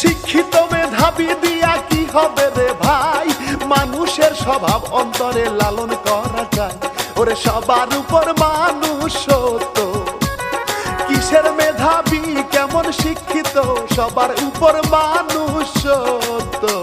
শিক্ষিত মেধাবী দিয়া কি হবে রে ভাই? মানুষের স্বভাব অন্তরে লালন করা যায়। ওরে সবার উপর মানুষ কিসের মেধাবী, কেমন শিক্ষিত? সবার উপর মানুষ তো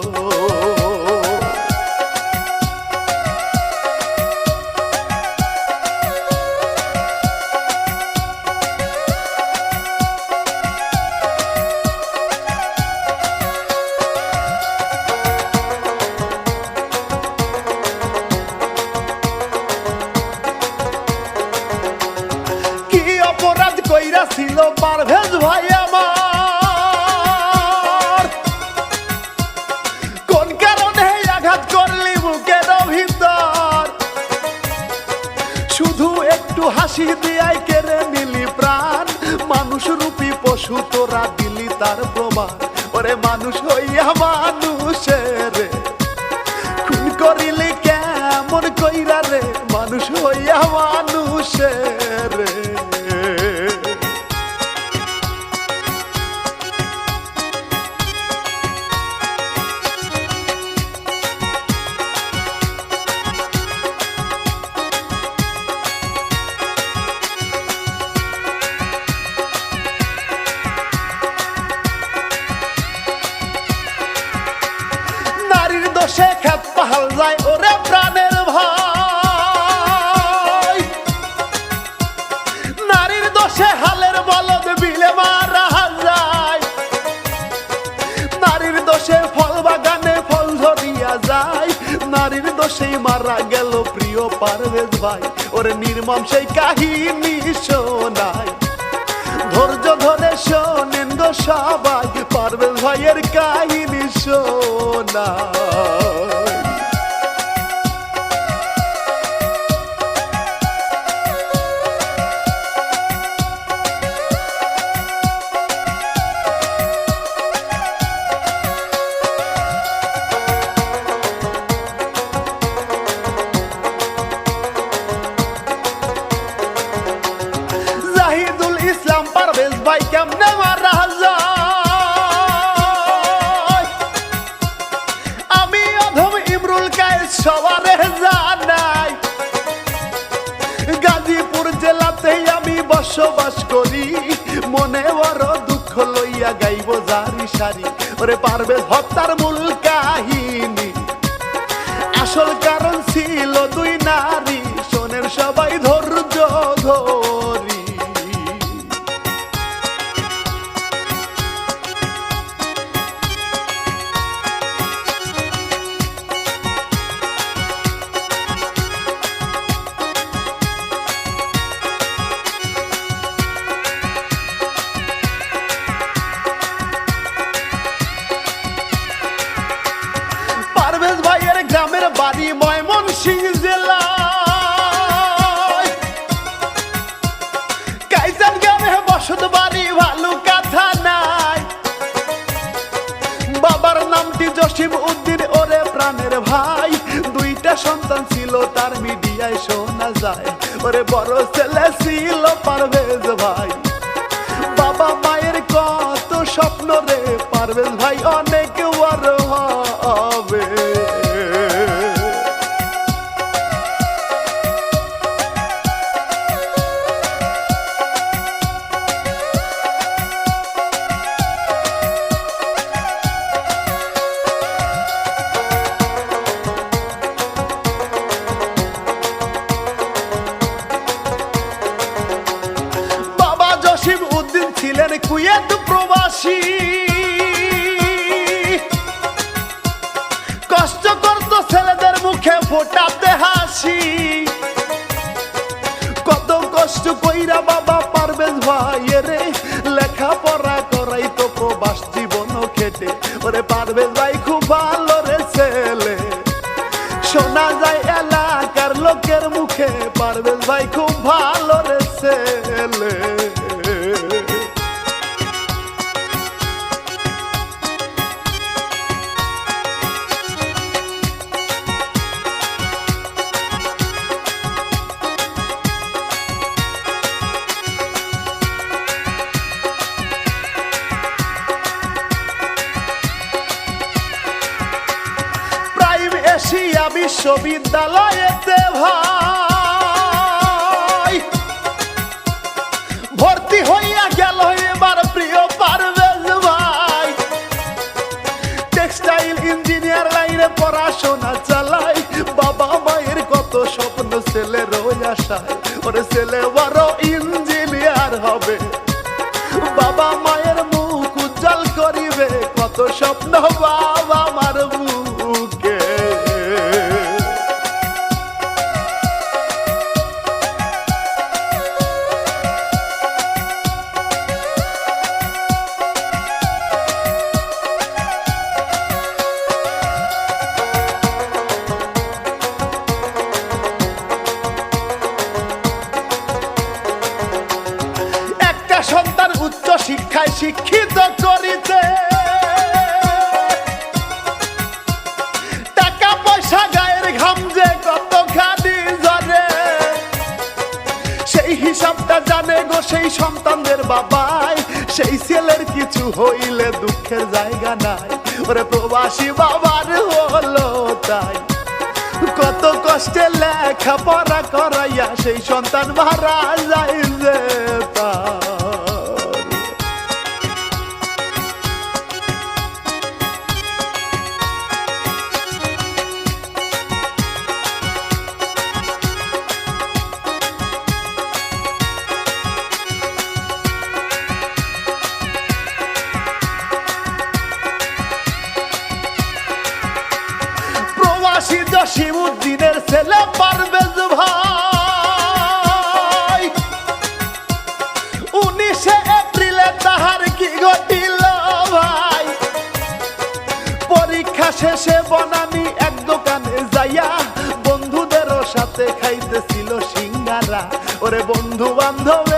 কইরা ছিল পারভেজ ভাই আমার। কোন কারণে আঘাত করলি বুকের ভিতর? শুধু একটু হাসি দিয়াই কেড়ে নিলি প্রাণ। মানুষ রূপী পশু তোরা দিলি তার প্রমাণ। ওরে মানুষ হইয়া মানুষের। খুন করিলি কেমন কইরা রে? মানুষ হইয়া মানুষের। কাহিনী শোনায় ধৈর্য ধরে শোনেন সবাই পারবে ভাইয়ের কাহিনী শোনায় কায়েস সবারে জানাই। গাজীপুর জেলাতেই আমি বসবাস করি। মনে বড় দুঃখ লইয়া গাইব জারি সারি। ওরে পারবে হত্যার মূল কাহিনী ওরে বড় বিশ্ববিদ্যালয়েতে ভাই। ভর্তি হইয়া গেল এবার প্রিয় পারভেজ ভাই। টেক্সটাইল ইঞ্জিনিয়ার লাইনে পড়াশোনা চালাই। বাবা মায়ের কত স্বপ্ন ছেলে ওই আশায় ওরে ছেলে বড় ইঞ্জিনিয়ার হবে। বাবা মায়ের মুখ উজ্জ্বল করিবে, কত স্বপ্ন বাবা নাই ওরে প্রবাসী বাবার হলো তাই কত কষ্টে লেখা পড়া করাইয়া সেই সন্তান মারা যায় যে তার। ছেলে পারভেজ ভাই। উনিশে এপ্রিলে তাহার কি ঘটিল ভাই? পরীক্ষা শেষে বনানি এক দোকানে যাইয়া বন্ধুদেরও সাথে খাইতেছিল সিঙ্গারা। ওরে বন্ধু বান্ধবের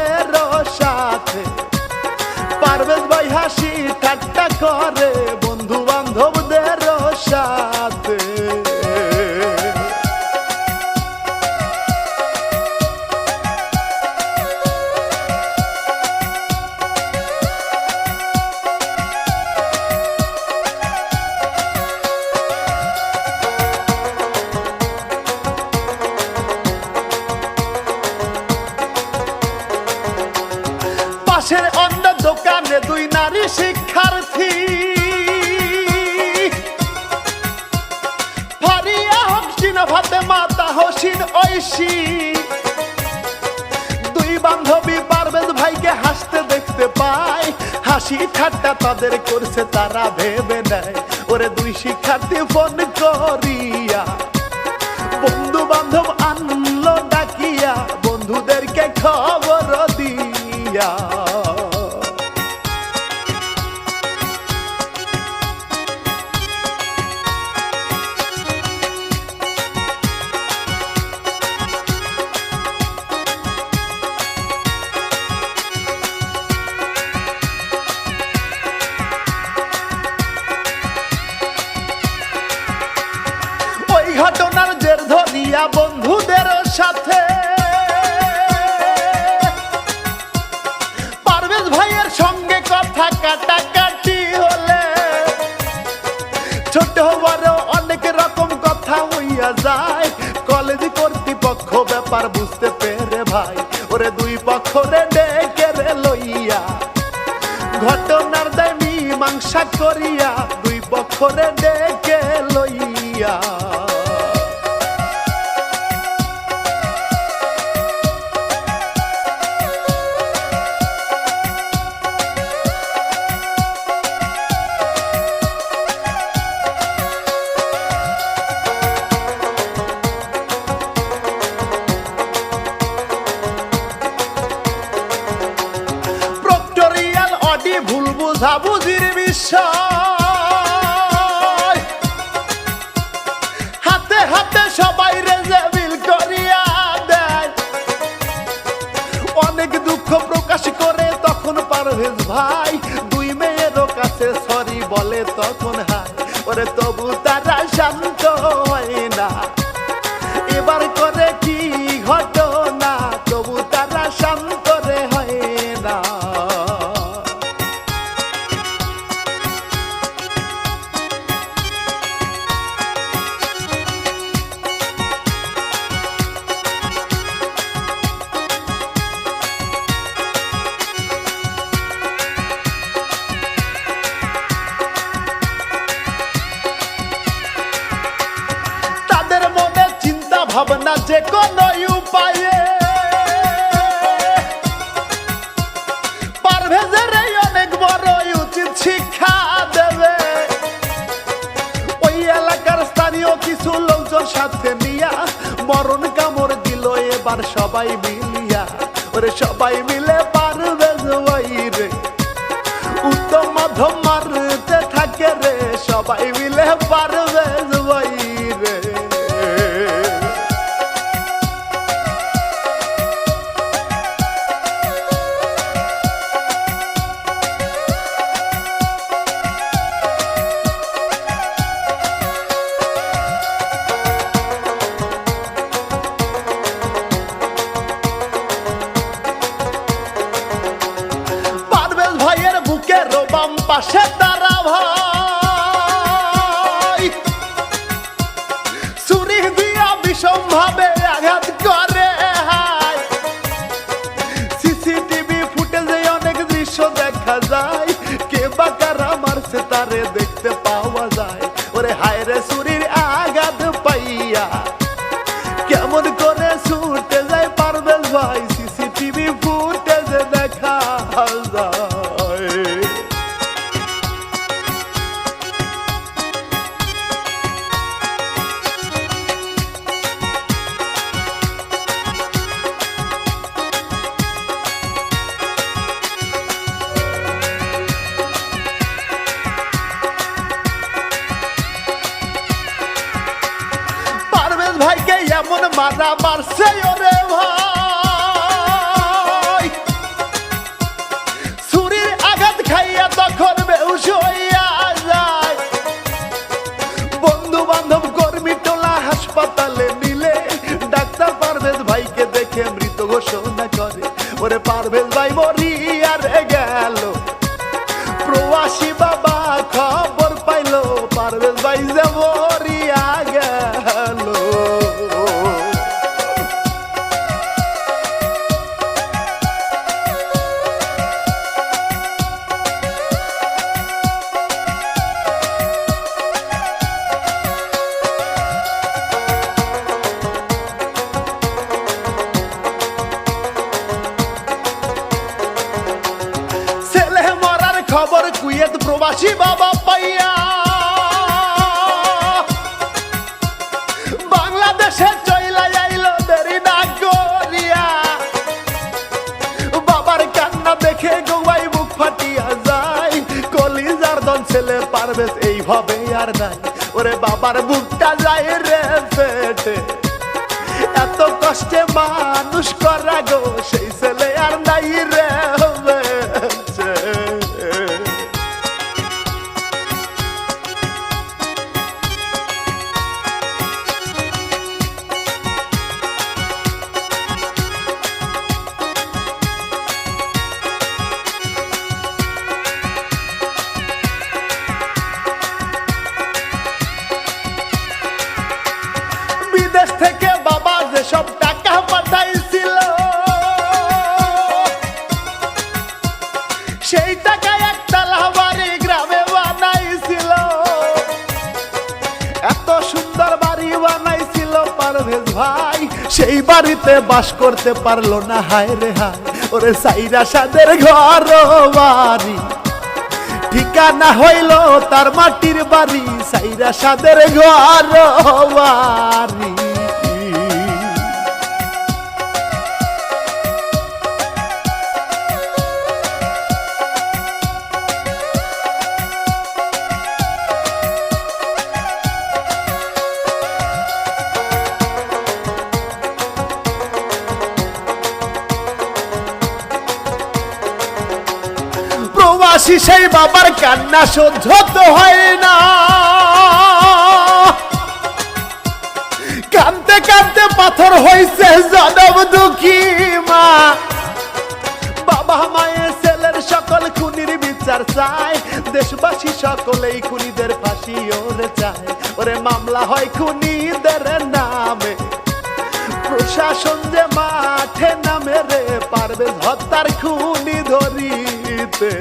পাশের অন্য দোকানে দুই নারী শিক্ষার্থী। বান্ধবী ভাইকে হাসতে দেখতে হাসি ঠাট্টা তাদের করছে, তারা ভেবে নেয়। ওরে দুই শিক্ষার্থী ফোন করিয়া। বন্ধু বান্ধব আনলো ব্যাপার বুঝতে পেরে ভাই, ওরে দুই পক্ষ রে ডেকে রে লইয়া। ঘটনার দেয় মীমাংসা করিয়া দুই পক্ষ ভাই দুই মেয়েরও কাছে সরি বলে তখন হাই। ওরে তবু তারা শান্ত হয় না। কোন উপায়ে পারভেজের অনেক কিছু লোকজন সাথে নিয়া মরণ কামড় দিল এবার সবাই মিলিয়া ওরে সবাই মিলে পারভেজ রে উত্তম মধ্যম মারতে থাকে রে সবাই মিলে পারভেজ ভাইকে এমন মারা মারছে ওরে ভাই? ছুরির আঘাত খাইয়া তখন বেউস হইয়া যায়। বন্ধু বান্ধব কর্মী টোলা হাসপাতালে নিলে ডাক্তার পারভেজ ভাইকে দেখে মৃত ঘোষণা করে। ওরে পারভেজ ভাই মরিয়া বাবার বুকটা যায় রে ফেটে। এত কষ্টে মানুষ করা গো, সেই ছেলে আর নাই রে সেই টাকায় একটা লাভারি গ্রামে বানাইছিল। এত সুন্দর বাড়ি বানাইছিল পারভেজ ভাই। সেই বাড়িতে বাস করতে পারল না, হায় রে হায়। ওরে সাইরা সাদের ঘর বাড়ি। ঠিকানা হইল তার মাটির বাড়ি, সাইরা সাদের ঘর বাড়ি। প্রবাসী সেই বাবার কান্না সহ্য তো হয় না। কানতে কানতে পাথর হয়েছে জনম দুঃখী মা। বাবা মায়ের ছেলের সকল খুনির বিচার চায়। দেশবাসী সকলেই খুনিদের ফাঁসি ওরে চায়। ওরে মামলা হয় খুনিদের নামে। প্রশাসন যে মাঠে নামে রে, পারবে হত্যার খুনি ধরিতে।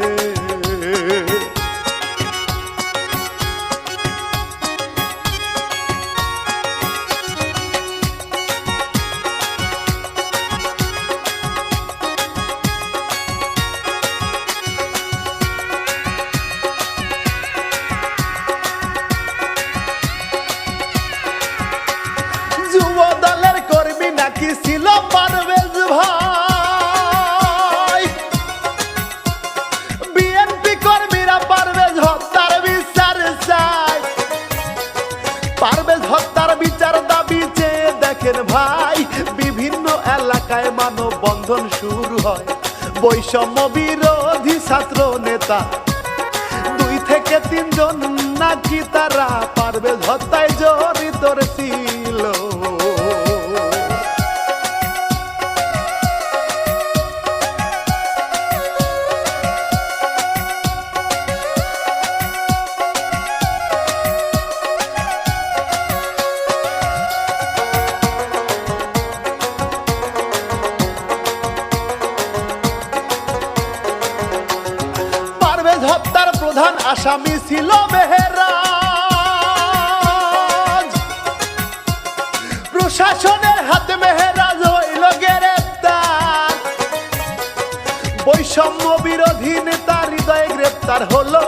দেখেন ভাই, বিভিন্ন এলাকায় মানববন্ধন শুরু হয়। বৈষম্য বিরোধী ছাত্র নেতা, দুই থেকে তিনজন নাকি তারা পারবে হত্যায় জড়িত ছিল। প্রধান আসামি ছিল মেহেরাজ। প্রশাসনের হাতে মেহেরাজ হইল গ্রেপ্তার। বৈষম্য বিরোধী নেতা হৃদয়ে গ্রেপ্তার হলো।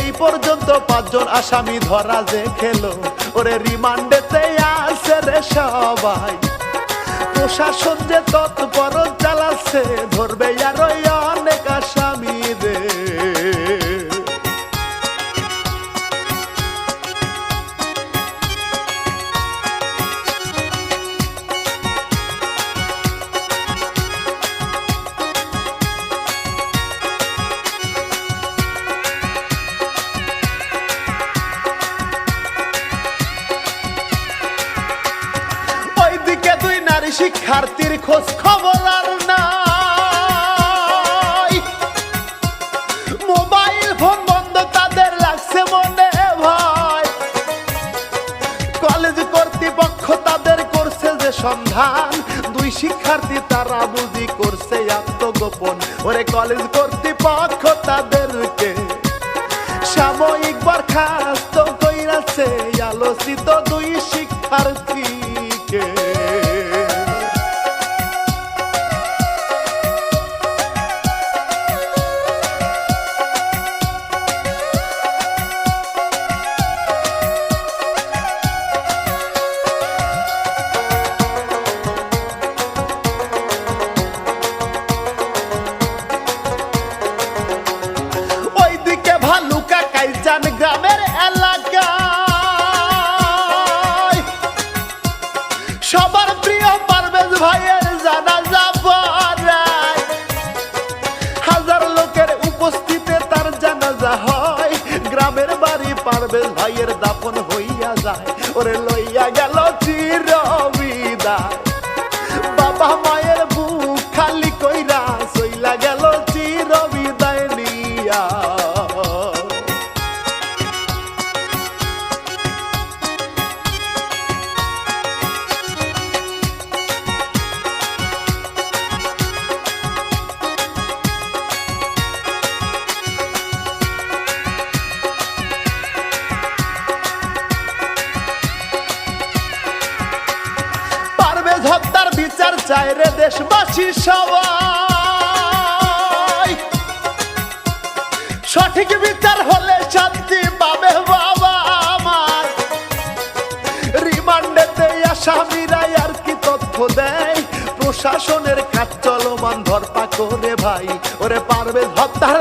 এই পর্যন্ত পাঁচজন আসামি ধরা যে খেলো। ওরে রিমান্ডেতে আছে রে সবাই। প্রশাসন যে তৎপর চালাচ্ছে, ধরবে আরও খোঁজ খবর আর নাই। মোবাইল ফোন বন্ধ, তাদের লাগছে মনে ভয়। কলেজ কর্তৃপক্ষ তাদের করছে যে সন্ধান। দুই শিক্ষার্থী তারা বুঝি করছে আত্মগোপন। ওরে কলেজ কর্তৃপক্ষ তাদেরকে সাময়িক বরখাস্ত কইরাছে। আলোচিত দুই শিক্ষার্থীকে ভাইয়ের দাপন হাজার লোকের উপস্থিতে তার জানাজা হয়। গ্রামের বাড়ি পারবে ভাইয়ের দাফন হইয়া যায়। ওরে লইয়া গেল চির চায় রে দেশবাসী সবাই। সঠিক বিচার হলে শান্তি পাবে বাবা আমার। রিমান্ডেতে আসামিরা আর কি তথ্য দেয়? প্রশাসনের কাজ চলমান ধরপা করে ভাই। ওরে পারবে হত্যার